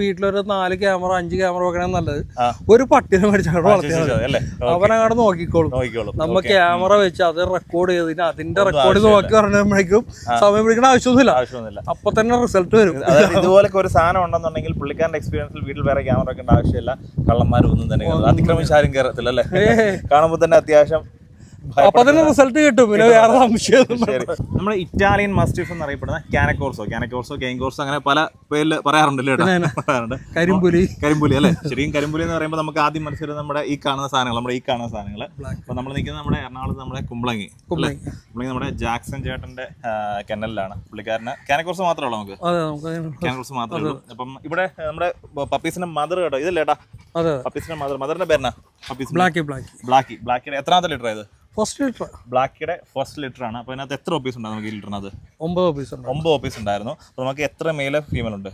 വീട്ടിലൊരു നാല് ക്യാമറ അഞ്ച് ക്യാമറ വെക്കണേ നല്ലത്. ഒരു പട്ടിനെ മേടിച്ചാൽ വളർത്തിയാൽ അവൻ നോക്കിക്കോളും. നമ്മ ക്യാമറ വെച്ച് അത് റെക്കോർഡ് ചെയ്തതിന് അതിന്റെ റെക്കോർഡ് നോക്കി പറയുമ്പോഴേക്കും സമയം പിടിക്കേണ്ട ആവശ്യമൊന്നുമില്ല. ആവശ്യമൊന്നുമില്ല. അപ്പൊ തന്നെ റിസൾട്ട് വരും. ഇതുപോലെ ഒരു സാധനം ഉണ്ടെന്നുണ്ടെങ്കിൽ പുള്ളിക്കാരന്റെ എക്സ്പീരിയൻസിൽ വീട്ടിൽ വേറെ ക്യാമറ വെക്കേണ്ട ആവശ്യമില്ല. കള്ളന്മാരും ഒന്നും തന്നെ അതിക്രമിച്ചാരും കയറത്തില്ല അല്ലേ? കാണുമ്പോൾ തന്നെ അത്യാവശ്യം അപ്പൊ തന്നെ റിസൾട്ട് കിട്ടും. പിന്നെ വേറെ സംശയം ശരി. നമ്മുടെ ഇറ്റാലിയൻ മസ്റ്റിഫ് എന്നറിയപ്പെടുന്ന കാനക്കോർസോ കാനക്കോർസോ കെയിൻകോർസോ അങ്ങനെ പല പേരിൽ പറയാറുണ്ടല്ലോ പറയാറുണ്ട്. കരിമ്പുലി. കരിമ്പുലി അല്ലേ? ശരിക്കും കരിമ്പുലി എന്ന് പറയുമ്പോൾ നമുക്ക് ആദ്യം മനസ്സിലായത് നമ്മുടെ ഈ കാണുന്ന സാധനങ്ങൾ നമ്മുടെ ഈ കാണുന്ന സാധനങ്ങൾ അപ്പൊ നമ്മൾ നിൽക്കുന്നത് നമ്മുടെ എറണാകുളത്ത് നമ്മുടെ കുമ്പളങ്ങി കുമ്പളങ്ങി. നമ്മുടെ ജാക്സൺ ചേട്ടന്റെ കെന്നലിലാണ് പുള്ളിക്കാരന് കാനക്കോർസ് മാത്രമേ ഉള്ളൂ നമുക്ക്. കാനക്കോർസ് മാത്രമേ ഉള്ളൂ. അപ്പം ഇവിടെ നമ്മുടെ പപ്പീസിന്റെ മദർ കേട്ടോ. ഇതല്ലേട്ടാ പപ്പീസിന്റെ മദർ മദറിന്റെ പപ്പീസ് ബ്ലാക്കി ബ്ലാക്കി ബ്ലാക്കി ബ്ലാക്കിയുടെ എത്രാമത്തെ ലിറ്റർ ഇത്? First litter. ബ്ലാക്കിയുടെ ഫസ്റ്റ് ലിറ്റർ ആണ്. അപ്പോൾ അതിനകത്ത് എത്ര ഓപ്പീസ് ഉണ്ട് നമുക്ക് ഈ ലിറ്ററിനകത്ത് ഒമ്പത് ഓപ്പീസ് ഉണ്ട് ഒമ്പത് ഓപ്പീസ് ഉണ്ടായിരുന്നു. അപ്പോൾ നമുക്ക് എത്ര മെയിൽ ഫീമെയിൽ ഉണ്ട്?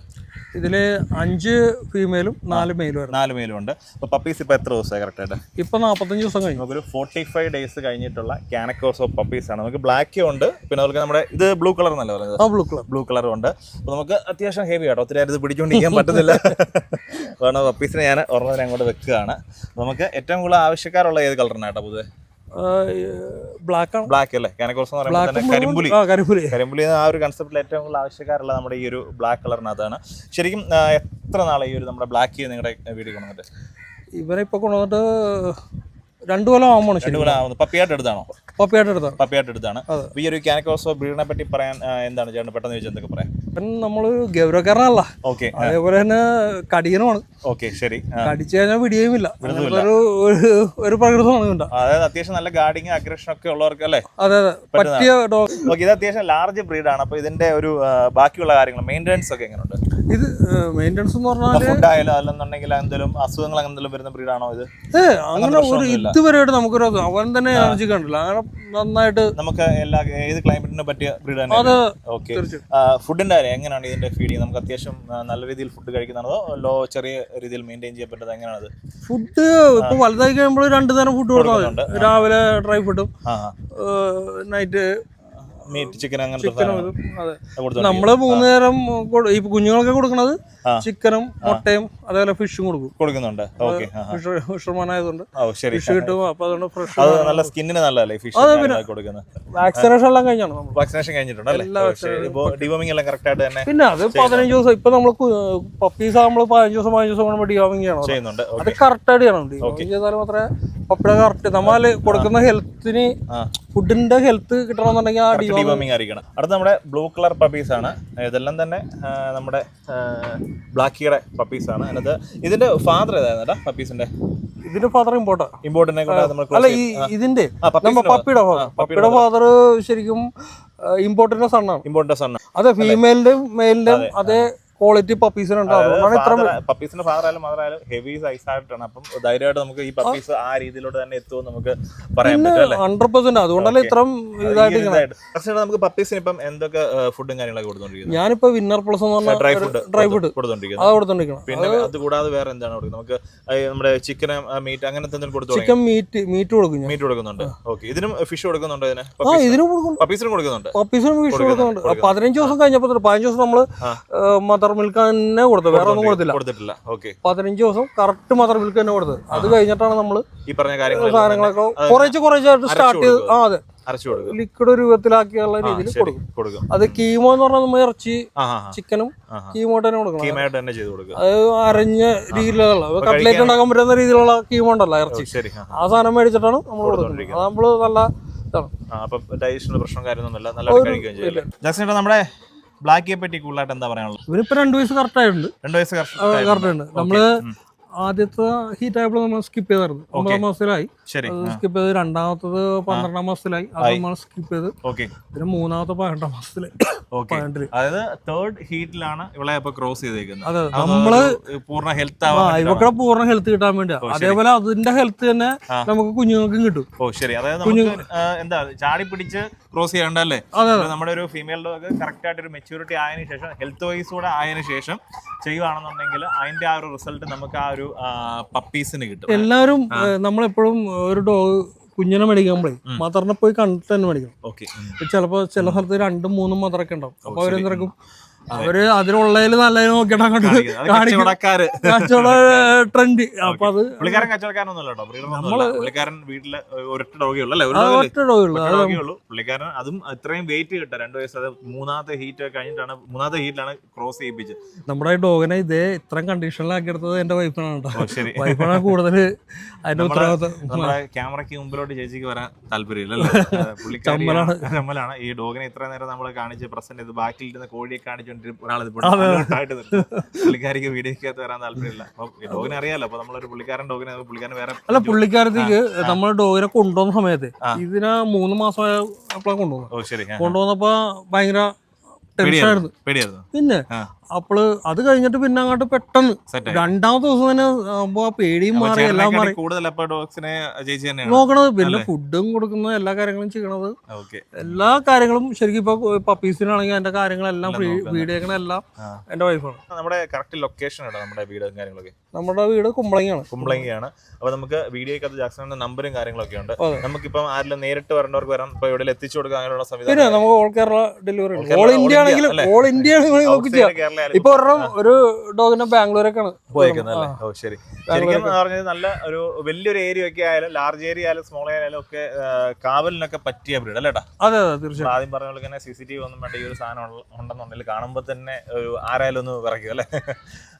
ഇതിൽ അഞ്ച് ഫീമെയിലും നാല് മെയിലും നാല് മെയിലും ഉണ്ട്. അപ്പോൾ പപ്പീസ് ഇപ്പോൾ എത്ര ദിവസമായി കറക്റ്റായിട്ട് ഇപ്പോൾ നാൽപ്പത്തഞ്ച് ദിവസം കഴിഞ്ഞു. നമുക്കൊരു ഫോർട്ടി ഫൈവ് ഡേയ്സ് കഴിഞ്ഞിട്ടുള്ള കാനക്കോസ് ഓഫ് പപ്പീസ് ആണ്. നമുക്ക് ബ്ലാക്ക് ഉണ്ട്. പിന്നെ അതുപോലെ നമ്മുടെ ഇത് ബ്ലൂ കളർ എന്നല്ല പറയുന്നത്? ആ ബ്ലൂ കളർ ബ്ലൂ കളർ ഉണ്ട്. അപ്പോൾ നമുക്ക് അത്യാവശ്യം ഹെവി ആട്ടോ. ഒത്തിരി ഇത് പിടിച്ചുകൊണ്ടിരിക്കാൻ പറ്റുന്നില്ല. കാരണം പപ്പീസിനെ ഞാൻ ഒരെണ്ണത്തിന് അങ്ങോട്ട് വെക്കുകയാണ്. നമുക്ക് ഏറ്റവും കൂടുതൽ ആവശ്യക്കാരുള്ള ഏത് കളറിനാട്ടോ പൊതുവെ? ബ്ലാക്ക് ആണ്. ബ്ലാക്ക് അല്ലേ? കാനക്കോസ് എന്ന് പറയുമ്പോൾ തന്നെ കരിമ്പുലി. ആ കരിമ്പുലി. കരിമ്പുലി എന്ന ആ ഒരു കൺസെപ്റ്റിൽ ഏറ്റവും കൂടുതൽ ആവശ്യക്കാരുള്ള നമ്മുടെ ഈ ഒരു ബ്ലാക്ക് കളറിനകത്താണ് ശരിക്കും എത്ര നാളെ ഈ ഒരു നമ്മുടെ ബ്ലാക്ക് നിങ്ങളുടെ വീഡിയോ കൊണ്ടുവന്നിട്ട്? ഇവരെ ഇപ്പൊ കൊണ്ടുവന്നിട്ട് രണ്ടു കൊല്ലം ആവുമ്പോൾ രണ്ടു കൊല്ലം പപ്പിയായിട്ട് എടുത്താണോ? പപ്പിയായിട്ട് എടുത്താണ് പപ്പിയായിട്ട് എടുത്താണ് ഈ ഒരു കാനക്കോസോ ബ്രീഡിനെ പറ്റി പറയാൻ എന്താണ്? ചേട്ടൻ പെട്ടെന്ന് ചോദിച്ചാൽ എന്തൊക്കെ പറയാം? നമ്മൾ ഗൗരവക്കാരനല്ല. ഓക്കെ അതേപോലെ തന്നെ കടിയനുമാണ് ഓക്കെ ശരി. കടിച്ചു കഴിഞ്ഞാൽ പിടിയുമില്ല. ഒരു ഒരു- പ്രകൃതമാണ് അതായത് അത്യാവശ്യം നല്ല ഗാർഡിങ് അഗ്രഷൻ ഒക്കെ ഉള്ളവർക്ക് അല്ലേ? അതെ അതെ. പറ്റിയ ഡോഗ് ഓക്കെ ഇത് അത്യാവശ്യം ലാർജ് ബ്രീഡ് ആണ്. അപ്പൊ ഇതിന്റെ ഒരു ബാക്കിയുള്ള കാര്യങ്ങൾ മെയിന്റെനൻസ് ഒക്കെ എങ്ങനെയുണ്ട്? ഇത് മെയിന്റെനൻസ് എന്ന് പറഞ്ഞാൽ ഫുഡ് ആയാലും അല്ലെന്നുണ്ടെങ്കിൽ എന്തെങ്കിലും അസുഖങ്ങൾ എന്തെങ്കിലും വരുന്ന ബ്രീഡാണോ ഇത്? അങ്ങനെ ഒരു. ഇതുവരെയായിട്ട് നമുക്കൊരു അവൻ തന്നെ എനർജി കണ്ടില്ല അങ്ങനെ നന്നായിട്ട് നമുക്ക് എല്ലാ ഏത് ക്ലൈമറ്റിനും പറ്റിയ ബ്രീഡ് തന്നെ അത് ഓക്കെ. ഫുഡിന്റെ കാര്യം എങ്ങനെയാണ് ഇതിന്റെ ഫീഡിങ് നമുക്ക് അത്യാവശ്യം നല്ല രീതിയിൽ ഫുഡ് കഴിക്കുന്നതാണോ? ലോ ചെറിയ രീതിയിൽ മെയിന്റെയിൻ ചെയ്യാൻ പറ്റുന്നത് എങ്ങനെയാണ് ഫുഡ് ഇപ്പൊ വലുതായി കഴിയുമ്പോൾ രണ്ട് തരം ഫുഡ് കൊടുക്കാറുണ്ട് രാവിലെ ഡ്രൈ ഫുഡും നൈറ്റ് മീറ്റ് ചിക്കൻ അങ്ങനത്തെ നമ്മൾ മൂന്ന് നേരം ഈ കുഞ്ഞുങ്ങൾക്ക് കൊടുക്കുന്നത്. ചിക്കനും മുട്ടയും അതേപോലെ ഫിഷും കൊടുക്കും. കൊടുക്കുന്നുണ്ട്. ഓക്കെ ഫിഷ് ഫിഷർമാനായതുകൊണ്ട് ഓ ശരി. ഫിഷ് കിട്ടും. അപ്പൊ അതുകൊണ്ട് ഫ്രഷ് അത് നല്ല സ്കിന്നിന് നല്ലതല്ലേ ഫിഷ് കൊടുക്കുന്നത്? വാക്സിനേഷൻ എല്ലാം കഴിഞ്ഞാണ് നമ്മൾ? വാക്സിനേഷൻ കഴിഞ്ഞിട്ടുണ്ട് ഡിവോമിംഗ് എല്ലാം കറക്റ്റ് ആയിട്ട് തന്നെ പിന്നെ അത് പതിനഞ്ച് ദിവസം ഇപ്പൊ നമ്മൾ പപ്പീസ് ആകുമ്പോൾ പതിനഞ്ച് ദിവസം പതിനഞ്ച് ദിവസം കൊണ്ട് ഡിവാമിങ് ചെയ്യണം? ചെയ്യുന്നുണ്ട്. അത് കറക്റ്റ് ആയിട്ട് ചെയ്യണം. ഡിവോമിംഗ് ചെയ്താൽ മാത്രമേ പപ്പിയുടെ കറക്റ്റ് നമ്മൾ കൊടുക്കുന്ന ഹെൽത്തിന്. ഫുഡിന്റെ ഹെൽത്ത് കിട്ടണമെന്നുണ്ടെങ്കിൽ ആ ഡിവാമിങ് ഡിവോമിംഗ് ആയിരിക്കണം. അടുത്ത നമ്മുടെ ബ്ലൂ കളർ പപ്പീസ് ആണ്. ഇതെല്ലാം തന്നെ നമ്മുടെ നമ്മുടെ ബ്ലാക്കിയുടെ പപ്പീസ് ആണ്. അതിനകത്ത് ഇതിന്റെ ഫാദർ ഏതായിരുന്നു പപ്പീസിന്റെ ഇതിന്റെ ഫാദർ ഇമ്പോർട്ടാ ഇമ്പോർട്ടന്റ് കൂടെ നമ്മൾ അല്ല ഈ ഇതിന്റെ പപ്പിയുടെ ഫാദർ പപ്പിയുടെ ഫാദർ ശരിക്കും ഇമ്പോർട്ടന്റ് സണ്ണാണ് ഇമ്പോർട്ടന്റ് സണ്ണാണ് അതെ ഫീമെയിലിന്റെയും മെയിലിന്റെയും അതേ ക്വാളിറ്റി പപ്പീസിനുണ്ട് അതുകൊണ്ടാണ് ഇത്ര പപ്പീസിന്റെ ഫാദർ ആയാലും മദർ ആയാലും ഹെവി സൈസ് ആയിട്ടാണ്. അപ്പം ധൈര്യമായിട്ട് നമുക്ക് ഈ പപ്പീസ് ആ രീതിയിലോട്ട് തന്നെ എത്തുമെന്ന് നമുക്ക് പറയാൻ പറ്റും ഹൺഡ്രഡ് പെർസെന്റ് അതുകൊണ്ടല്ലേ ഇത്രയും ഇതായിട്ട്. പക്ഷേ നമുക്ക് പപ്പീസിന് ഇപ്പം എന്തൊക്കെ ഫുഡും കാര്യങ്ങളൊക്കെ കൊടുത്തോണ്ടിരിക്കുന്നത് ഞാനിപ്പോ വിന്നർ പ്ലസ് എന്ന് പറഞ്ഞാൽ ഡ്രൈ ഫുഡ് ഡ്രൈ ഫുഡ് കൊടുത്തോണ്ടിരിക്കുന്നത് അത് കൊടുത്തോണ്ടിരിക്കണം. പിന്നെ അത് കൂടാതെ വേറെ എന്താണ് കൊടുക്കുന്നത് നമുക്ക് നമ്മുടെ ചിക്കൻ മീറ്റ് അങ്ങനത്തെ എന്തെങ്കിലും കൊടുത്തു ചിക്കൻ മീറ്റ് മീറ്റ് കൊടുക്കും ഞാൻ. മീറ്റ് കൊടുക്കുന്നുണ്ട്. ഓക്കെ ഇതിനും ഫിഷ് കൊടുക്കുന്നുണ്ട് ഇതിന്? ഇതിനും കൊടുക്കും. പപ്പീസിനും കൊടുക്കുന്നുണ്ട്. പപ്പീസിനും ഫിഷ് കൊടുക്കുന്നുണ്ട് പതിനഞ്ച് ദിവസം കഴിഞ്ഞപ്പോ തൊട്ട് പതിനഞ്ച് ദിവസം നമ്മൾ മദർ മിൽക്ക് തന്നെ കൊടുത്തത്. വേറെ ഒന്നും കൊടുത്തില്ല. കൊടുത്തിട്ടില്ല. ഓക്കെ പതിനഞ്ച് ദിവസം കറക്റ്റ് മദർ മിൽക്ക് തന്നെ കൊടുത്തത്. അത് കഴിഞ്ഞിട്ടാണ് നമ്മൾ ഈ പറഞ്ഞ കാര്യങ്ങൾ സാധനങ്ങളൊക്കെ കുറേശ്ശെ കുറേശ്ശായിട്ട് സ്റ്റാർട്ട് ചെയ്ത് ആ അതെ. ലിക്വിഡ് രൂപത്തിലാക്കിയുള്ള രീതിയിൽ കൊടുക്കും. അത് കീമോ എന്ന് പറഞ്ഞാൽ നമ്മൾ ഇറച്ചി ചിക്കനും. കീമോ തന്നെ കൊടുക്കണം. അത് അരഞ്ഞ രീതിയിലുള്ള കട്ട്ലേറ്റ് ഉണ്ടാക്കാൻ പറ്റുന്ന രീതിയിലുള്ള കീമോ ഉണ്ടല്ലോ ഇറച്ചി. ആ സാധനം മേടിച്ചിട്ടാണ് നമ്മൾ കൊടുക്കുന്നത്. നമ്മൾ നല്ല ഇതാണ്. നമ്മുടെ ബ്ലാക്കിയെ പറ്റി കൂടുതലായിട്ട് എന്താ പറയാനുള്ളത്? ഇവരിപ്പോ രണ്ടു വയസ്സ് കറക്റ്റ് ആയിട്ടുണ്ട്. രണ്ടു വയസ്സ് കറക്റ്റ് ആയിട്ടുണ്ട്. നമ്മൾ ആദ്യത്തെ ഹീറ്റ് ആയപ്പോൾ നമ്മൾ സ്കിപ്പ് ചെയ്തായിരുന്നു. ഒമ്പതാം മാസത്തിലായി. സ്കിപ്പ് ചെയ്ത് രണ്ടാമത്തത് പന്ത്രണ്ടാം മാസത്തിലായി. അത് നമ്മൾ സ്കിപ്പ് ചെയ്ത് ഓക്കെ പിന്നെ മൂന്നാമത്തെ പതിനെട്ടാം മാസത്തിൽ അതായത് തേർഡ് ഹീറ്റിലാണ് ഇവളെ ക്രോസ് ചെയ്തേക്കുന്നത്. അതെ നമ്മൾ പൂർണ ഹെൽത്ത് ഇവക്കടെ പൂർണ ഹെൽത്ത് കിട്ടാൻ വേണ്ടിയാ. അതേപോലെ അതിന്റെ ഹെൽത്ത് തന്നെ നമുക്ക് കുഞ്ഞുങ്ങൾക്കും കിട്ടും. ഓ ശരി. അതായത് എന്താ ചാടി പിടിച്ച് ക്രോസ് ചെയ്യണ്ടല്ലേ? അതെ നമ്മുടെ ഒരു ഫീമെയിൽ ഡോഗ് കറക്റ്റ് ആയിട്ട് ഒരു മെച്ചൂരിറ്റി ആയതിനു ശേഷം ഹെൽത്ത് വൈസ് കൂടെ ആയതിനു ശേഷം ചെയ്യുവാണെന്നുണ്ടെങ്കിൽ അതിന്റെ ആ ഒരു റിസൾട്ട് നമുക്ക് ആ ഒരു പപ്പീസിന് കിട്ടും. എല്ലാവരും നമ്മളെപ്പോഴും ഒരു ഡോഗ് കുഞ്ഞിനെ മേടിക്കുമ്പോഴേ മദറിനെ പോയി കണ്ടിട്ട് തന്നെ മേടിക്കണം. ഓക്കെ. ചിലപ്പോ ചില സ്ഥലത്ത് രണ്ടും മൂന്നും മദറൊക്കെ ഉണ്ടാവും. അപ്പൊ അവരെന്തിറക്കും അവർ അതിനുള്ളതിൽ നല്ല നോക്കിയിട്ട് അങ്ങോട്ട് കച്ചവട ട്രെൻഡ് അപ്പൊ അത് പുള്ളിക്കാരൻ കച്ചവടക്കാരനൊന്നുമല്ല കേട്ടോ ബ്രീഡറൊന്നുമല്ല പുള്ളിക്കാരൻ വീട്ടിൽ ഒരൊറ്റ ഡോഗേ ഉള്ളൂ. അല്ലേ? ഒറ്റ ഡോയുള്ളൂ ഡോഗേ ഉള്ളൂ. പുള്ളിക്കാരൻ അതും ഇത്രയും വെയിറ്റ് കിട്ടുക രണ്ടു വയസ്സ്. അത് മൂന്നാമത്തെ ഹീറ്റ് കഴിഞ്ഞിട്ടാണ് മൂന്നാമത്തെ ഹീറ്റിലാണ് ക്രോസ് ചെയ്യിപ്പിച്ചത്. നമ്മുടെ ഡോഗനെ ഇതേ ഇത്രയും കണ്ടീഷനിലാക്കി എടുത്തത് എന്റെ വൈഫാണ് കേട്ടോ. വൈഫാണ് കൂടുതൽ അതിന്റെ ഉത്തരവാദിത്തം. നമ്മുടെ ക്യാമറയ്ക്ക് മുമ്പിലോട്ട് ചേച്ചിക്ക് വരാൻ താല്പര്യമില്ലല്ലോ. പുള്ളിക്കാരൻ ചമ്മലാണ്. ഈ ഡോഗിനെ ഇത്ര നേരം നമ്മൾ കാണിച്ച് പ്രസന്റ് ചെയ്ത് ബാക്കിൽ ഇരുന്ന കോഴിയെ കാണിച്ചോണ്ടിരുന്ന ഒരാൾ ആയിട്ട് പുള്ളിക്കാരിക്ക് വീഡിയോക്കകത്ത് വരാൻ താല്പര്യമില്ല. അപ്പൊ ഡോഗിനെ അറിയാലോ അപ്പൊ നമ്മളൊരു പുള്ളിക്കാരൻ ഡോഗിനെ പുള്ളിക്കാരൻ വേറെ അല്ല പുള്ളിക്കാരത്തേക്ക് നമ്മൾ ഡോഗിനെ കൊണ്ടുപോകുന്ന സമയത്ത് ഇതിന് മൂന്ന് മാസമായ കൊണ്ടുപോകുന്നു കൊണ്ടുപോകുന്നപ്പോ ഭയങ്കര ടെൻഷനായിരുന്നു പിന്നെ ആ. അപ്പോൾ അത് കഴിഞ്ഞിട്ട് പിന്നെ അങ്ങോട്ട് പെട്ടെന്ന് രണ്ടാമത്തെ ദിവസം തന്നെ ആകുമ്പോ ആ പേടിയും മാറി എല്ലാം മാറി. നോക്കണത് പിന്നെ ഫുഡും കൊടുക്കുന്നത് എല്ലാ കാര്യങ്ങളും ചെയ്യണത്. ഓക്കെ. എല്ലാ കാര്യങ്ങളും ശരിക്കും ഇപ്പൊ പപ്പീസിനാണെങ്കിൽ അതിന്റെ കാര്യങ്ങളെല്ലാം. വീഡിയോ എല്ലാം. എന്റെ വൈഫാണ് നമ്മുടെ കറക്റ്റ് ലൊക്കേഷൻ ആണ് നമ്മുടെ വീടും കാര്യങ്ങളൊക്കെ? നമ്മുടെ വീട് കുമ്പളങ്ങിയാണ്. കുമ്പളങ്ങിയാണ്. അപ്പൊ നമുക്ക് വീഡിയോക്കകത്ത് ജാക്സണിന്റെ നമ്പറും കാര്യങ്ങളൊക്കെ ഉണ്ട്. നമുക്കിപ്പം ആരെങ്കിലും നേരിട്ട് വരേണ്ടവർക്ക് വരാം. ഇപ്പൊ എവിടെ എത്തിച്ചു കൊടുക്കുക അങ്ങനെയുള്ള സംവിധാനം നമുക്ക് all Kerala delivery all India ആണെങ്കിലും? ഓൾ ഇന്ത്യ ആണെങ്കിലും ഇപ്പൊ ഒരെണ്ണം ഒരു ഡോഗിനെ ബാംഗ്ലൂരൊക്കെയാണ്. പോയേക്കുന്നല്ലേ ഓ ശരി. ശരിക്കും. പറഞ്ഞത് നല്ല ഒരു വലിയൊരു ഏരിയ ഒക്കെ ആയാലും ലാർജ് ഏരിയ ആയാലും സ്മോൾ ഏരിയ ആയാലും ഒക്കെ കാവലിനൊക്കെ പറ്റിയ ബ്രീഡ് അല്ലേട്ടാ അതെ അതെ തീർച്ചയായും ആദ്യം പറഞ്ഞ പോലെ തന്നെ സി സി ടി വി ഒന്നും വേണ്ട ഈ ഒരു സാധനം ഉണ്ടെന്നുണ്ടെങ്കിൽ കാണുമ്പോൾ തന്നെ ഒരു ആരായാലും ഒന്ന് വിറയ്ക്കും അല്ലേ?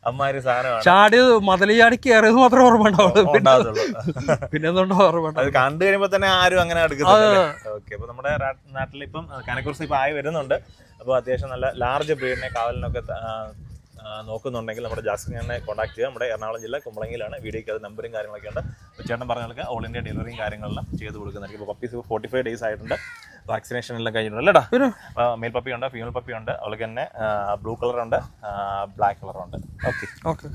അമ്മാതിരി സാധനമാണ്. ചാടിയത് മതലി ചാടി കയറിയത് മാത്രമേ ഓർമ്മ ഉണ്ടാവുള്ളൂ. പിന്നെ എന്തുകൊണ്ടോ ഓർമ്മ അത് കണ്ടു കഴിയുമ്പോ തന്നെ ആരും അങ്ങനെ ഓക്കെ അപ്പൊ നമ്മുടെ നാട്ടിൽ ഇപ്പം കനക്കുറിച്ച് ഇപ്പൊ ആയി വരുന്നുണ്ട്. അപ്പോൾ അത്യാവശ്യം നല്ല ലാർജ് ബ്രീഡിനെ കാവലിനൊക്കെ നോക്കുന്നുണ്ടെങ്കിൽ നമ്മുടെ ജാസ്മിനെ കോൺടാക്ട് ചെയ്യുക. നമ്മുടെ എറണാകുളം ജില്ല കുമ്പളങ്ങിയിലാണ്. വീഡിയോയ്ക്ക് അത് നമ്പറും കാര്യങ്ങളൊക്കെ ഉണ്ട് ചേട്ടൻ പറഞ്ഞ ഓൾ ഇന്ത്യ ഡെലിവറിയും കാര്യങ്ങളെല്ലാം ചെയ്ത് കൊടുക്കുന്നതായിരിക്കും ഇപ്പോൾ പപ്പീസ് ഫോർട്ടി ഫൈവ് ഡേയ്സ് ആയിട്ടുണ്ട്. വാക്സിനേഷൻ എല്ലാം കഴിഞ്ഞിട്ടുണ്ട് അല്ലേടാ? മെയിൽ പപ്പി ഉണ്ട് ഫീമെയിൽ പപ്പി ഉണ്ട് അവൾക്ക് തന്നെ ബ്ലൂ കളർ ഉണ്ട് ബ്ലാക്ക് കളർ ഉണ്ട്. Okay okay